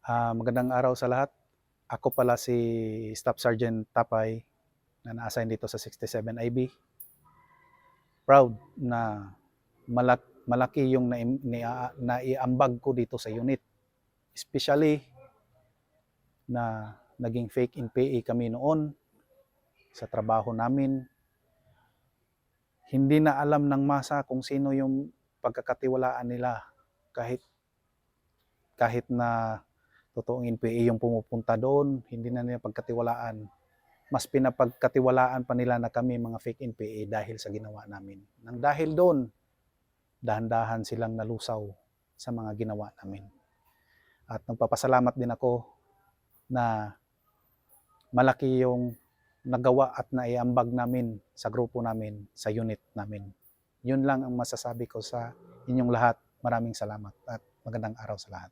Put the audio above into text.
Ah, magandang araw sa lahat. Ako pala si Staff Sergeant Tapay na na-assign dito sa 67 IB. Proud na malak malaki yung naim- nia- naiambag ko dito sa unit. Especially na naging fake in PA kami noon sa trabaho namin. Hindi na alam ng masa kung sino yung pagkakatiwalaan nila kahit kahit na totoong NPA yung pumupunta doon, hindi na nila pagkatiwalaan. Mas pinapagkatiwalaan pa nila na kami mga fake NPA dahil sa ginawa namin. Nang dahil doon, dahan-dahan silang nalusaw sa mga ginawa namin. At nagpapasalamat din ako na malaki yung nagawa at naiambag namin sa grupo namin, sa unit namin. Yun lang ang masasabi ko sa inyong lahat. Maraming salamat at magandang araw sa lahat.